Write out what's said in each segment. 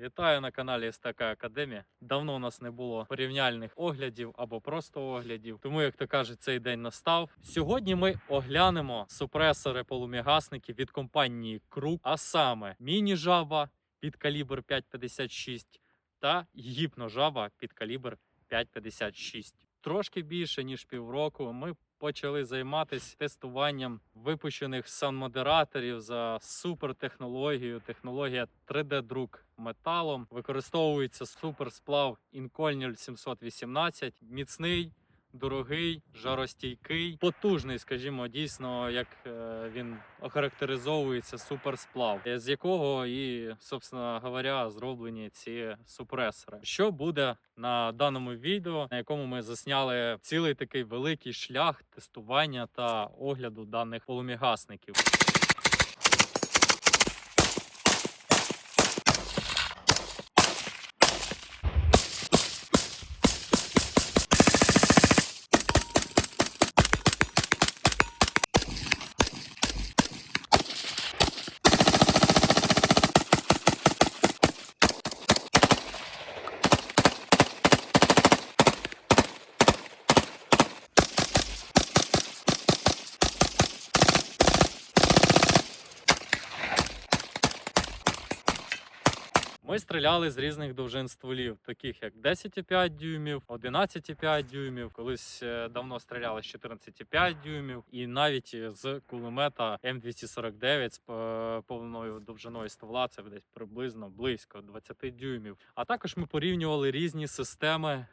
Вітаю на каналі СТК Академія. Давно у нас не було порівняльних оглядів або просто оглядів. Тому, як то кажуть, цей день настав. Сьогодні ми оглянемо супресори полум'ягасники від компанії Круг, а саме міні-жаба під калібр 5,56 та гіпножаба під калібр 5,56. Трошки більше ніж півроку ми почали займатися тестуванням випущених сан-модераторів за супертехнологією. Технологія 3D-друк металом. Використовується суперсплав Inconel 718, міцний. Дорогий, жаростійкий, потужний, скажімо, дійсно, як е, він охарактеризовується суперсплав, з якого і, собственно говоря, зроблені ці супресори. Що буде на даному відео, на якому ми засняли цілий такий великий шлях тестування та огляду даних полум'ягасників. Ми стріляли з різних довжин стволів, таких як 10,5 дюймів, 11,5 дюймів. Колись е, давно стріляли з 14,5 дюймів, і навіть з кулемета М249 з е, повною довжиною ствола, це десь приблизно близько 20 дюймів. А також ми порівнювали різні системи е,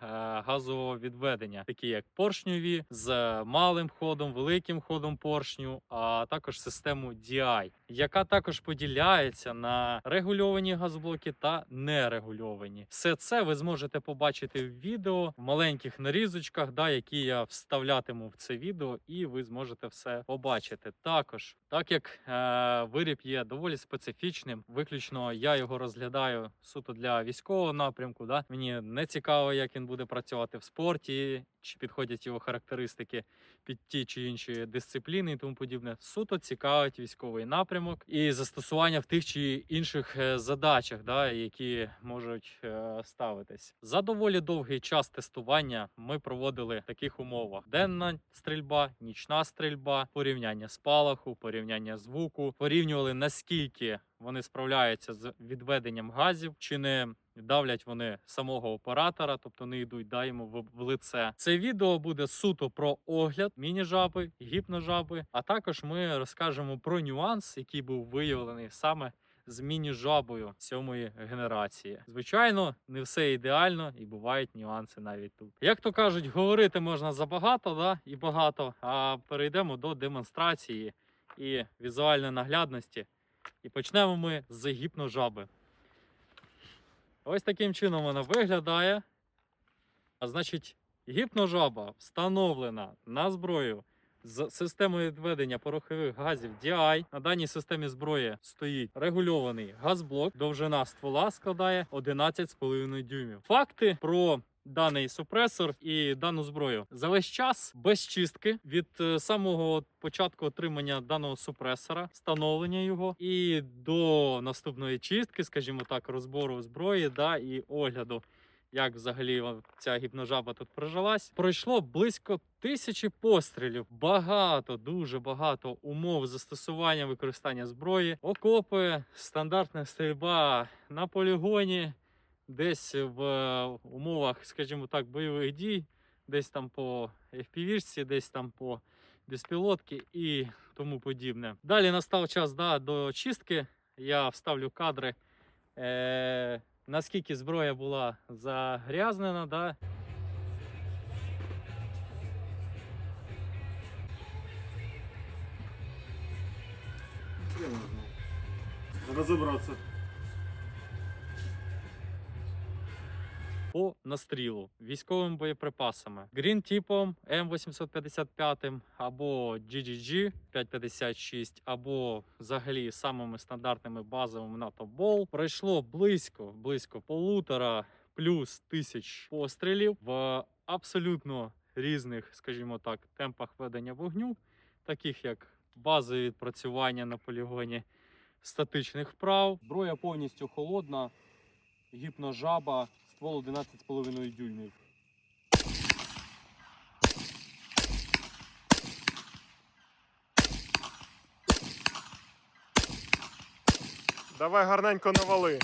газового відведення, такі як поршньові з малим ходом, великим ходом поршню, а також систему DI, яка також поділяється на регульовані газблоки та нерегульовані. Все це ви зможете побачити в відео в маленьких нарізочках, да, які я вставлятиму в це відео, і ви зможете все побачити. Також, так як е, виріб є доволі специфічним, виключно я його розглядаю суто для військового напрямку. Да? Мені не цікаво, як він буде працювати в спорті, чи підходять його характеристики під ті чи інші дисципліни і тому подібне. Суто цікавить військовий напрямок і застосування в тих чи інших е, задачах, да, які можуть е, ставитись. За доволі довгий час тестування ми проводили в таких умовах: денна стрільба, нічна стрільба, порівняння спалаху, порівняння звуку, порівнювали наскільки вони справляються з відведенням газів, чи не давлять вони самого оператора, тобто не йдуть да, йому в, в лице. Це відео буде суто про огляд міні-жаби, гіпножаби, а також ми розкажемо про нюанс, який був виявлений саме з міні-жабою сьомої генерації. Звичайно, не все ідеально і бувають нюанси навіть тут. Як то кажуть, говорити можна забагато, да, і багато. А перейдемо до демонстрації і візуальної наглядності. І почнемо ми з гіпножаби. Ось таким чином вона виглядає. А значить, гіпножаба встановлена на зброю з системою відведення порохових газів DI. На даній системі зброї стоїть регульований газблок. Довжина ствола складає 11,5 дюймів. Факти про даний супресор і дану зброю за весь час без чистки від е, самого початку отримання даного супресора, встановлення його і до наступної чистки, скажімо так, розбору зброї, да і огляду. Як взагалі ця гіпножаба тут прожилась, пройшло близько тисячі пострілів. Багато, дуже багато умов застосування використання зброї, окопи, стандартна стрільба на полігоні, десь в е, умовах, скажімо так, бойових дій, десь там по FPV, десь там по безпілотки і тому подібне. Далі настав час да, до чистки. Я вставлю кадри. Е- наскільки зброя була загрязнена, да. Розібратися. По настрілу військовими боєприпасами грін-типом М855 або GGG 556, або взагалі самими стандартними базовими НАТО Бол пройшло близько близько полутора плюс тисяч пострілів в абсолютно різних, скажімо так, темпах ведення вогню, таких як базові відпрацювання на полігоні статичних вправ. Зброя повністю холодна. гіпножаба, ствол 11,5 дюймів. Давай гарненько навали.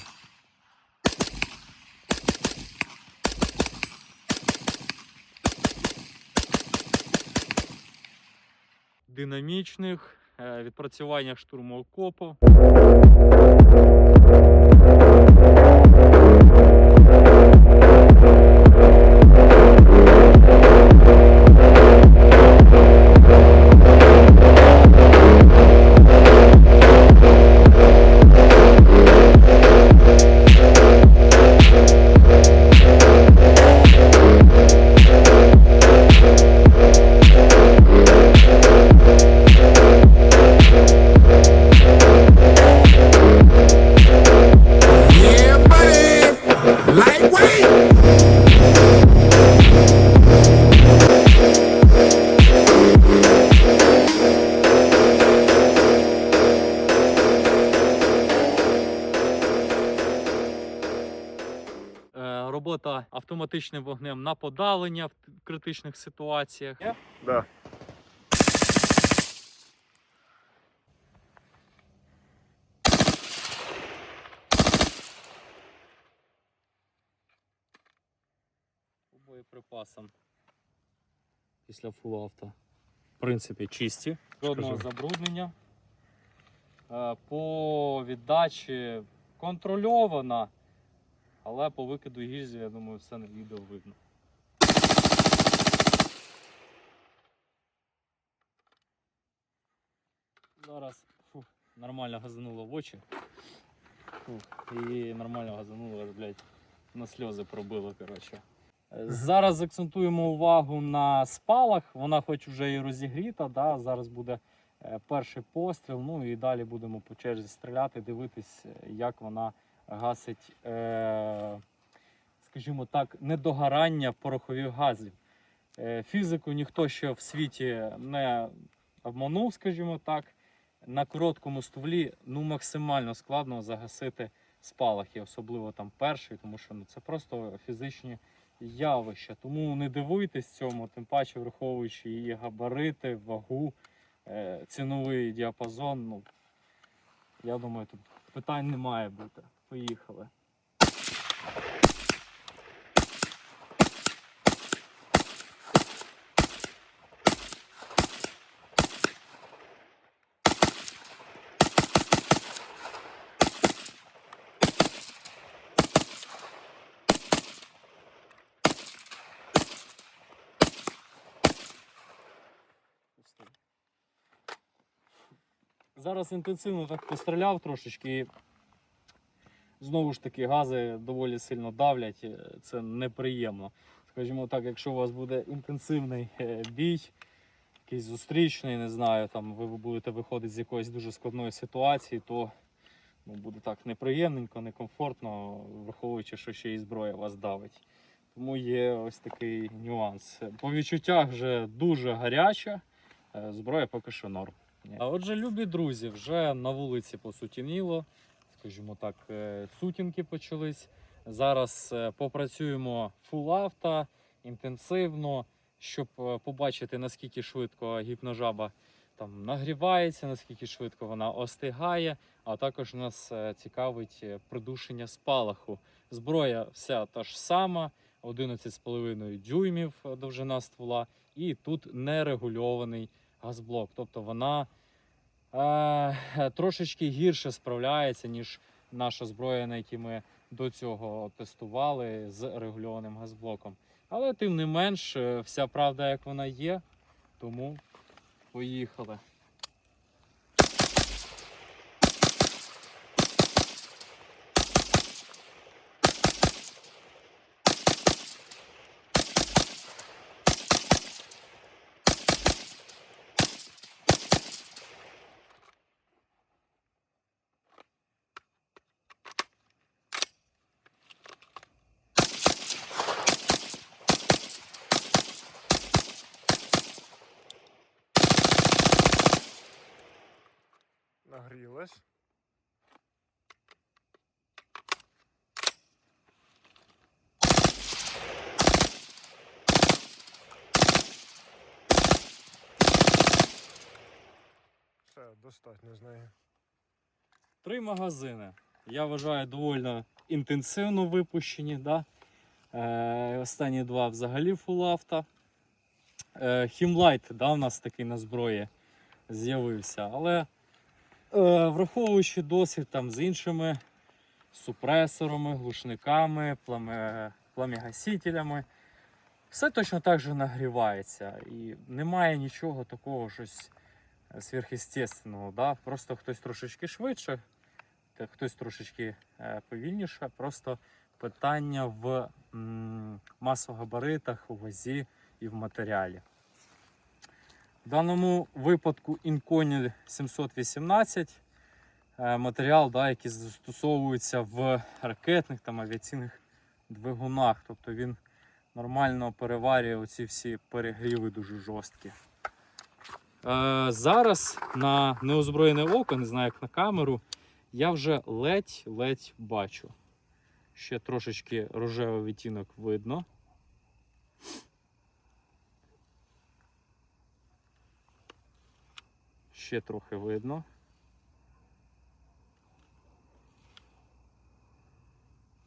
Динамічних, е, відпрацювання штурму окопу. Автоматичним вогнем на подалення в критичних ситуаціях. Да. По боєприпасам після фул авто. В принципі, чисті. Жодного забруднення. Е, По віддачі контрольована, але по викиду гільзі, я думаю, все на відео видно. Зараз фух, нормально газануло в очі. Фух, і нормально газануло, аж, блядь, на сльози пробило, коротше. Зараз акцентуємо увагу на спалах. Вона хоч вже і розігріта, да? зараз буде е, перший постріл. Ну і далі будемо по черзі стріляти, дивитись, е, як вона гасить, е, скажімо так, недогорання порохових газів. Е, Фізику ніхто ще в світі не обманув, скажімо так. На короткому стволі ну, максимально складно загасити спалахи, особливо там перший, тому що ну, це просто фізичні явища. Тому не дивуйтесь цьому, тим паче враховуючи її габарити, вагу, е, ціновий діапазон. Ну, я думаю, тут питань не має бути. Поїхали. Зараз інтенсивно так постріляв трошечки. Знову ж таки, гази доволі сильно давлять, е, це неприємно. Скажімо так, якщо у вас буде інтенсивний е, бій, якийсь зустрічний, не знаю, там ви будете виходити з якоїсь дуже складної ситуації, то ну, буде так неприємненько, некомфортно, враховуючи, що ще і зброя вас давить. Тому є ось такий нюанс. По відчуттях вже дуже гаряча, е, зброя поки що норм. А отже, любі друзі, вже на вулиці посутініло, скажімо так, е, сутінки почались. Зараз е, попрацюємо фул авто інтенсивно, щоб е, побачити, наскільки швидко гіпножаба там нагрівається, наскільки швидко вона остигає. А також нас цікавить придушення спалаху. Зброя вся та ж сама, 11,5 дюймів довжина ствола, і тут нерегульований газблок. Тобто вона трошечки гірше справляється, ніж наша зброя, на якій ми до цього тестували з регульованим газблоком. Але тим не менш, е, вся правда, як вона є. Тому поїхали. Достатньо з неї. Три магазини. Я вважаю доволі інтенсивно випущені. Да? Е, останні два взагалі фул. Е, Хімлайт да, у нас такий на зброї з'явився. Але е, враховуючи досвід там, з іншими супресорами, глушниками, пламігасителями, все точно так же нагрівається. І немає нічого такого щось сверхъестественного. Да? Просто хтось трошечки швидше, хтось трошечки е, повільніше. Просто питання в масогабаритах, у вазі і в матеріалі. В даному випадку Inconil 718 е, матеріал, да, який застосовується в ракетних там, авіаційних двигунах. Тобто він нормально переварює оці всі перегріви дуже жорсткі. Е, зараз на неозброєне око, не знаю як на камеру, я вже ледь-ледь бачу. Ще трошечки рожевий відтінок видно. Ще трохи видно.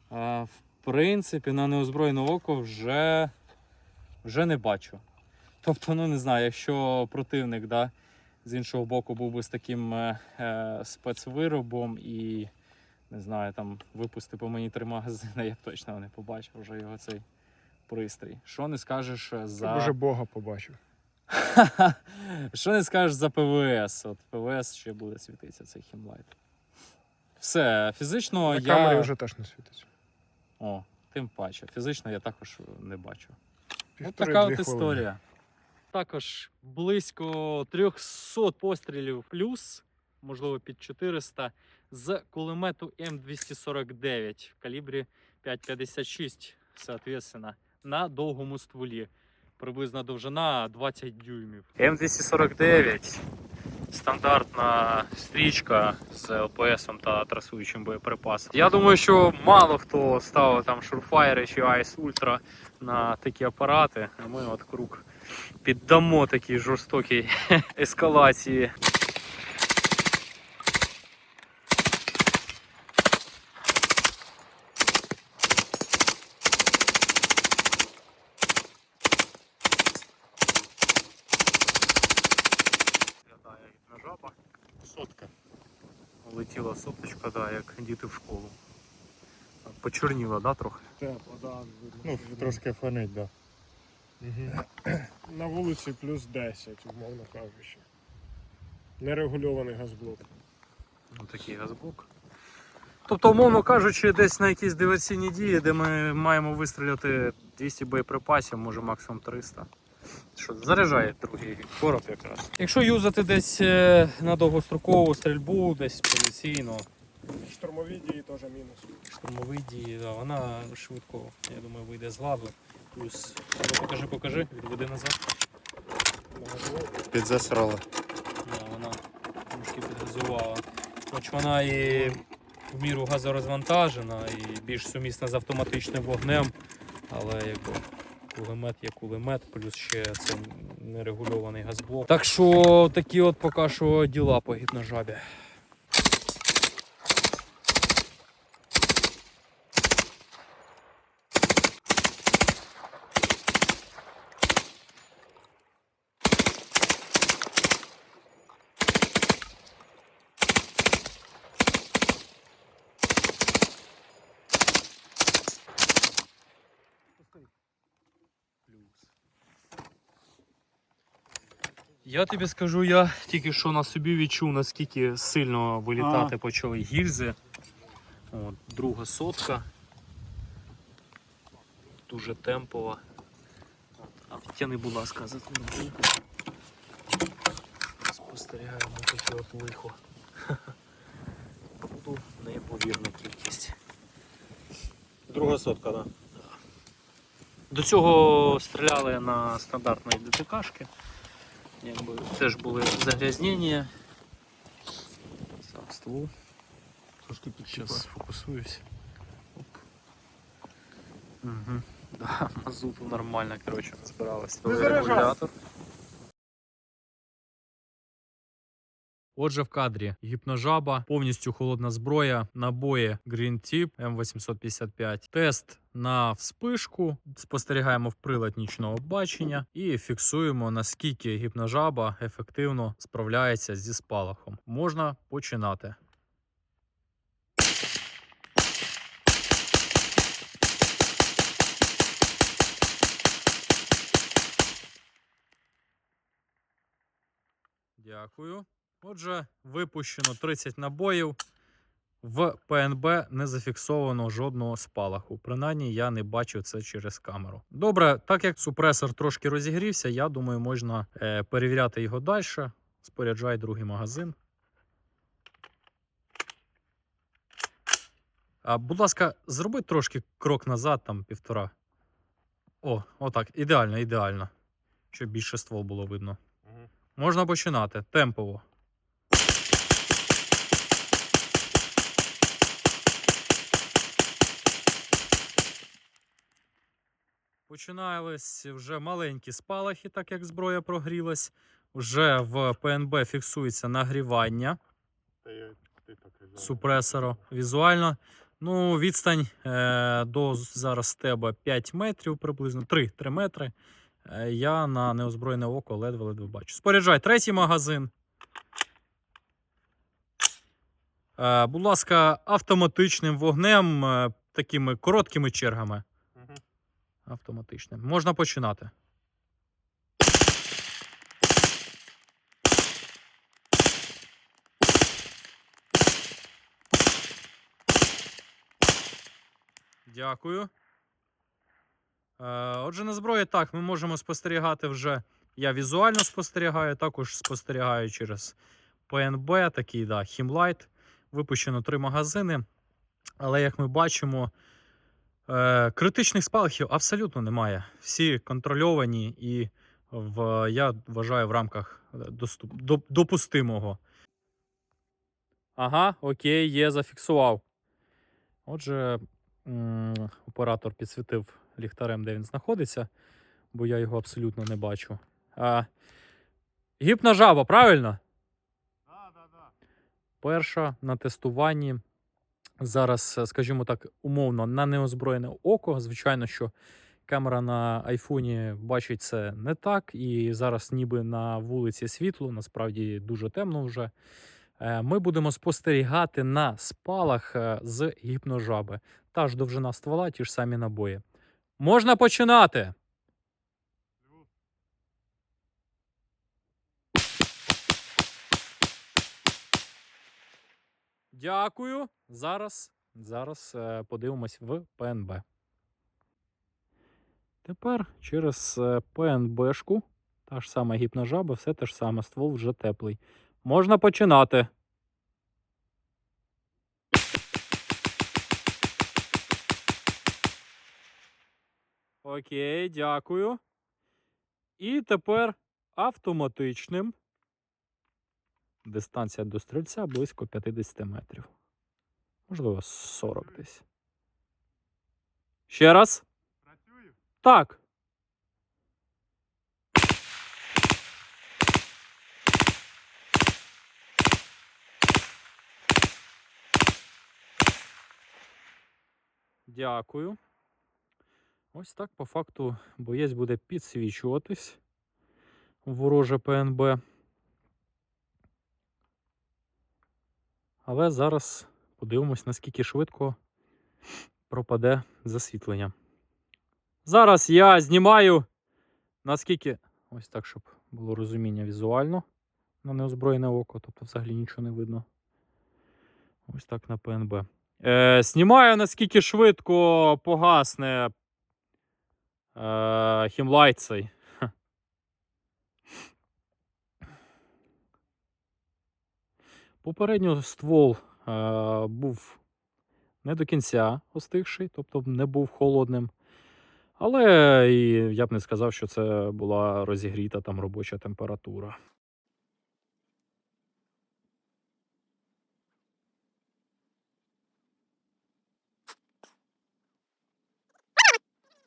В принципі, на неозброєне око вже, вже не бачу. Тобто, ну не знаю, якщо противник да, з іншого боку був би з таким е, е, спецвиробом і не знаю, там випустив по мені три магазини, я б точно не побачив вже його цей пристрій. Що не скажеш Ти за. вже Бога побачив. Що не скажеш за ПВС? От ПВС ще буде світитися цей хімлайт. Все, фізично На я. камері вже теж не світиться. О, тим паче. Фізично я також не бачу. Півтори-дві така от хвилини. історія. Також близько 300 пострілів плюс, можливо, під 400, з кулемету М249 в калібрі 5,56, соответственно, на довгому стволі. Приблизна довжина 20 дюймів. М249 стандартна стрічка з ЛПС та трасуючим боєприпасом. Я думаю, що мало хто ставив там шурфайри чи Ice Ultra на такі апарати. Ми от круг піддамо такій жорстокій ескалації. Сотка. Летіла соточка, да, як діти в школу. Почорніла, да, трохи? Тепло, да, видно. Ну, трошки фонить, да. Мгм. На вулиці плюс 10, умовно кажучи. Нерегульований газблок. Ну, такий газблок. Тобто, умовно кажучи, десь на якісь диверсійні дії, де ми маємо вистріляти 200 боєприпасів, може максимум 300. Що заряджає другий короб якраз. Якщо юзати десь е, на довгострокову стрільбу, десь позиційно, Штурмові дії теж мінус. штурмові дії, да, вона швидко, я думаю, вийде з ладу. Плюс, ну, покажи, покажи, відведи назад. Підзасрала. Да, вона трошки підгазувала. Хоч вона і в міру газорозвантажена і більш сумісна з автоматичним вогнем, але якби кулемет є кулемет, плюс ще це нерегульований газблок. Так що такі от поки що діла по гідножабі. Я тобі скажу, я тільки що на собі відчув, наскільки сильно вилітати почали гільзи. От, друга сотка. Дуже темпова. А тяни, будь ласка, за ту булку. Спостерігаємо таке от лихо. Буду неймовірна кількість. Друга сотка, да. До цього стріляли на стандартної ДТКшки. Якби теж були загрязнення. Сам ствол. Трошки Зараз сфокусуюсь. Оп. Угу. Да, мазуту нормально, короче, збиралось. Регулятор. Отже, в кадрі гіпножаба, повністю холодна зброя, набої Green Tip М855, тест на вспишку. Спостерігаємо в прилад нічного бачення і фіксуємо, наскільки гіпножаба ефективно справляється зі спалахом. Можна починати. Дякую. Отже, випущено 30 набоїв. В ПНБ не зафіксовано жодного спалаху. Принаймні, я не бачив це через камеру. Добре, так як супресор трошки розігрівся, я думаю, можна е, перевіряти його далі. Споряджай другий магазин. А, будь ласка, зроби трошки крок назад, там півтора. О, отак. Ідеально, ідеально. Щоб більше ствол було видно. Можна починати темпово. Починались вже маленькі спалахи, так як зброя прогрілась. Вже в ПНБ фіксується нагрівання супресора візуально. Ну, відстань е, до зараз тебе 5 метрів приблизно, 3, 3 метри. Е, я на неозброєне око ледве-ледве бачу. Споряджай, третій магазин. Е, будь ласка, автоматичним вогнем, е, такими короткими чергами. Автоматичним. Можна починати. Дякую. Е, Отже, на зброї так, ми можемо спостерігати вже. Я візуально спостерігаю, також спостерігаю через ПНБ, такий да, Хімлайт. Випущено три магазини. Але як ми бачимо, е, критичних спалахів абсолютно немає. Всі контрольовані і в, я вважаю в рамках е, доступ, до, допустимого. Ага, окей, є, зафіксував. Отже, оператор підсвітив ліхтарем, де він знаходиться, бо я його абсолютно не бачу. А, гіпна жаба, правильно? Перша на тестуванні. Зараз, е, скажімо так, умовно, на неозброєне око. Звичайно, що камера на айфоні бачить це не так. І зараз, ніби на вулиці світло, насправді дуже темно вже. Е, Ми будемо спостерігати на спалах е, з гіпножаби. Та ж довжина ствола, ті ж самі набої. Можна починати. Дякую. Зараз, зараз е, подивимось в ПНБ. Тепер через е, ПНБшку, та ж сама гіпножаба, все те ж саме, ствол вже теплий. Можна починати. Окей, дякую. І тепер автоматичним. Дистанція до стрільця близько 50 метрів. Можливо, 40 десь. Ще раз. Працюю. Так. Дякую. Ось так по факту боєць буде підсвічуватись вороже ПНБ. Але зараз подивимось, наскільки швидко пропаде засвітлення. Зараз я знімаю наскільки. Ось так, щоб було розуміння візуально на неозброєне око, тобто взагалі нічого не видно. Ось так на ПНБ. Е, знімаю наскільки швидко погасне е, хімлайт цей. Попередньо ствол е, був не до кінця остигший, тобто не був холодним. Але і я б не сказав, що це була розігріта там робоча температура.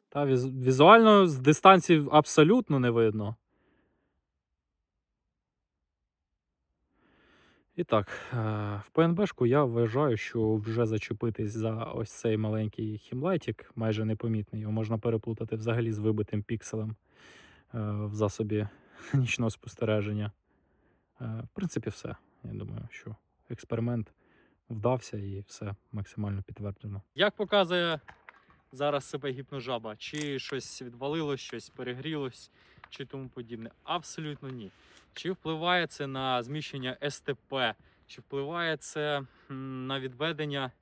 Та віз- візуально з дистанції абсолютно не видно. І так, е, в ПНБшку я вважаю, що вже зачепитись за ось цей маленький хімлайтик, майже непомітний. Його можна переплутати взагалі з вибитим пікселем е, в засобі нічного спостереження. Е, В принципі, все. Я думаю, що експеримент вдався і все максимально підтверджено. Як показує зараз себе гіпножаба? Чи щось відвалилось, щось перегрілось, чи тому подібне? Абсолютно ні. Чи впливає це на зміщення СТП, чи впливає це на відведення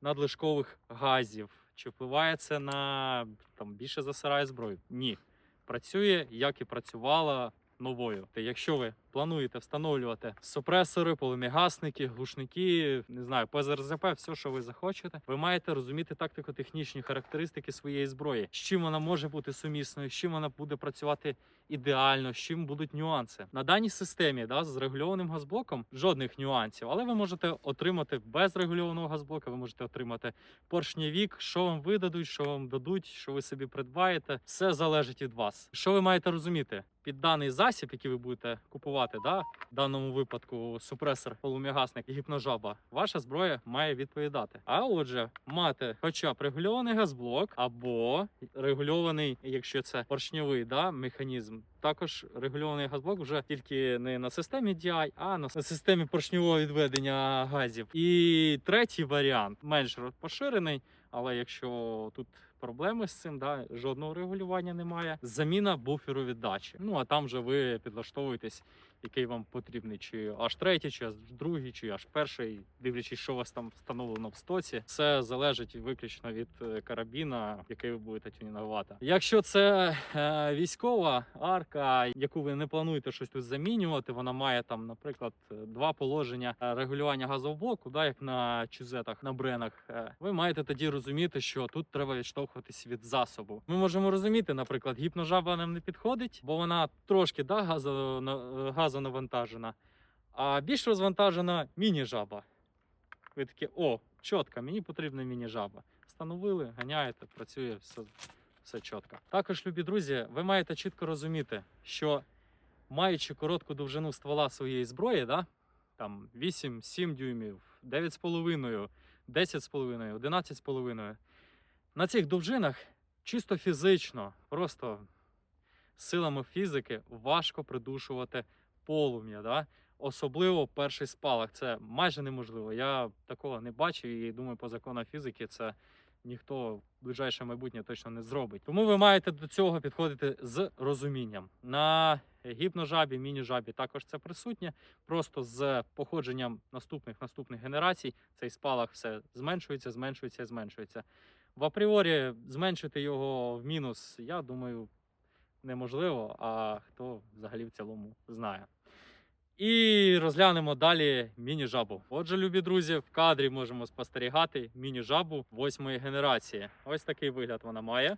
надлишкових газів, чи впливає це на там, більше засирає зброю? Ні. Працює, як і працювала новою. Якщо ви плануєте встановлювати супресори, полум'ягасники, глушники, не знаю, ПЗРЗП, все, що ви захочете, ви маєте розуміти тактико-технічні характеристики своєї зброї, з чим вона може бути сумісною, з чим вона буде працювати ідеально, з чим будуть нюанси. На даній системі да, з регульованим газблоком жодних нюансів, але ви можете отримати без регульованого газблока, ви можете отримати поршній вік, що вам видадуть, що вам дадуть, що ви собі придбаєте. Все залежить від вас. Що ви маєте розуміти? Під даний засіб, який ви будете купувати, да, в даному випадку супресор, полум'ягасник гіпножаба, ваша зброя має відповідати. А отже, мати хоча б регульований газблок або регульований, якщо це поршньовий да, механізм. Також регульований газблок вже тільки не на системі DI, а на системі поршньового відведення газів. І третій варіант менш поширений, але якщо тут проблеми з цим, да, жодного регулювання немає. Заміна буферу віддачі. Ну а там вже ви підлаштовуєтесь, який вам потрібний, чи аж третій, чи аж другий, чи аж перший, дивлячись, що у вас там встановлено в стоці. Все залежить виключно від е, карабіна, який ви будете тюнінгувати. Якщо це е, військова арка, яку ви не плануєте щось тут замінювати, вона має там, наприклад, два положення е, регулювання газовблоку, да, як на чузетах, на бренах. Е, Ви маєте тоді розуміти, що тут треба відштовхуватись від засобу. Ми можемо розуміти, наприклад, гіпножаба нам не підходить, бо вона трошки да, газо, на- газонавантажена, а більш розвантажена міні-жаба. Ви такі, о, чітко, мені потрібна міні-жаба. Встановили, ганяєте, працює, все, все чітко. Також, любі друзі, ви маєте чітко розуміти, що маючи коротку довжину ствола своєї зброї, да, там 8-7 дюймів, 9,5, 10,5, 11,5, на цих довжинах чисто фізично, просто силами фізики важко придушувати полум'я. Да? Особливо перший спалах. Це майже неможливо. Я такого не бачив і думаю, по закону фізики це ніхто в ближайше майбутнє точно не зробить. Тому ви маєте до цього підходити з розумінням. На гіпножабі, міні-жабі також це присутнє. Просто з походженням наступних наступних генерацій цей спалах все зменшується, зменшується, зменшується. В апріорі зменшити його в мінус, я думаю, неможливо, а хто взагалі в цілому знає. І розглянемо далі міні-жабу. Отже, любі друзі, в кадрі можемо спостерігати міні-жабу восьмої генерації. Ось такий вигляд вона має.